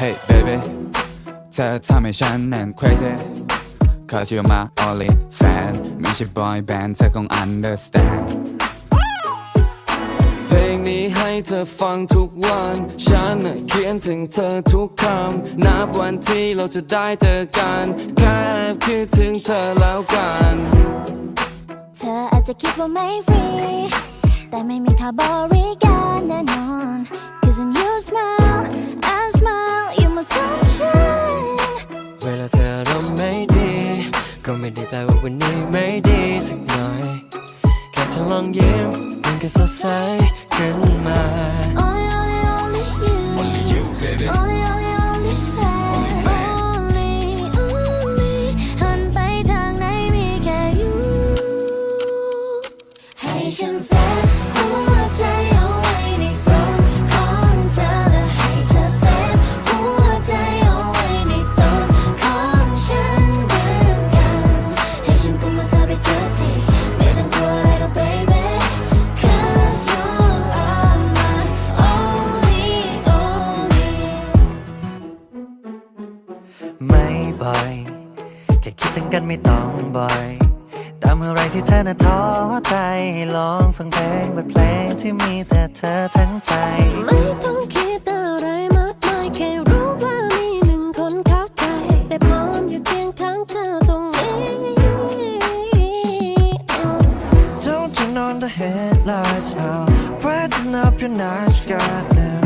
Hey baby เธอทำให้ฉันนั้น crazy Cause you're my only fan ไม่ใช่ boy band เธอคง understand เพลงนี้ให้เธอฟังทุกวัน ฉันน่ะเขียนถึงเธอทุกคำ นับวันที่เราจะได้เจอกันแค่คิดถึงเธอแล้วกัน เธออาจจะคิดว่าไม่ฟรี แต่ไม่มีค่าบริการแน่นอน Cause when you smile smile you're my sunshine เวลาเธอรมณ์ไม่ดี ก็ไม่ได้แปลว่าวันนี้ไม่ดีสักหน่อย แค่เธอลองยิ้มมันก็สดใสขึ้นมา Only only only you Only you baby Only only only fan Only only หันไปทางไหนมีแค่ you ให้ฉันเซ็ต บ่อยแค่คิดถึงกันไม่ต้องบ่อยแต่เมื่อไรที่เธอน่ะท้อใจให้ลองฟังเพลงบทเพลงที่มีแต่เธอทั้งใจ ไม่ต้องคิดอะไรมากมายแค่รู้ว่ามีหนึ่งคนเข้าใจได้พร้อมอยู่เคียงข้างเธอตรงนี้ Don't turn on the headlights now Brighten up your night sky now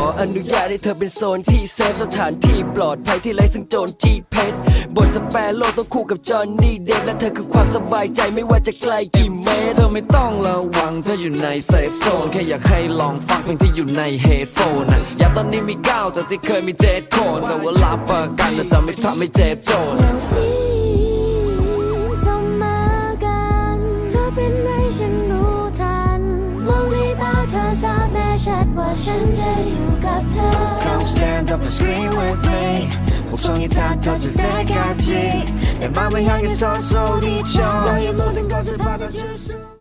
ออนุญาตให้เธอเป็นโซนที่เซฟสถานที่ปลอดภัยที่ไร้ซึ่งโจรจีเพชรบทสแปรโลกต้องคู่กับจอห์นนี่เดนและเธอคือความสบายใจไม่ว่าจะไกลกี่เมตรเธอไม่ต้องระวังเธออยู่ในเซฟโซนแค่อยากให้ลองฟังเพลงที่อยู่ในเฮดโฟนนะอย่าตอนนี้มีก้าวจากที่เคยมีเจ็ดคนแต่ว่ารับประกันจะจะไม่ทำให้เจ็บโจน ราบแน่ชัดว่าฉันจะอยู่กับเธอ Come stand up and scream with me 목청이 다 터질 때까지 내 맘을 향해서 소리쳐 너의 모든 것을 받아줄 수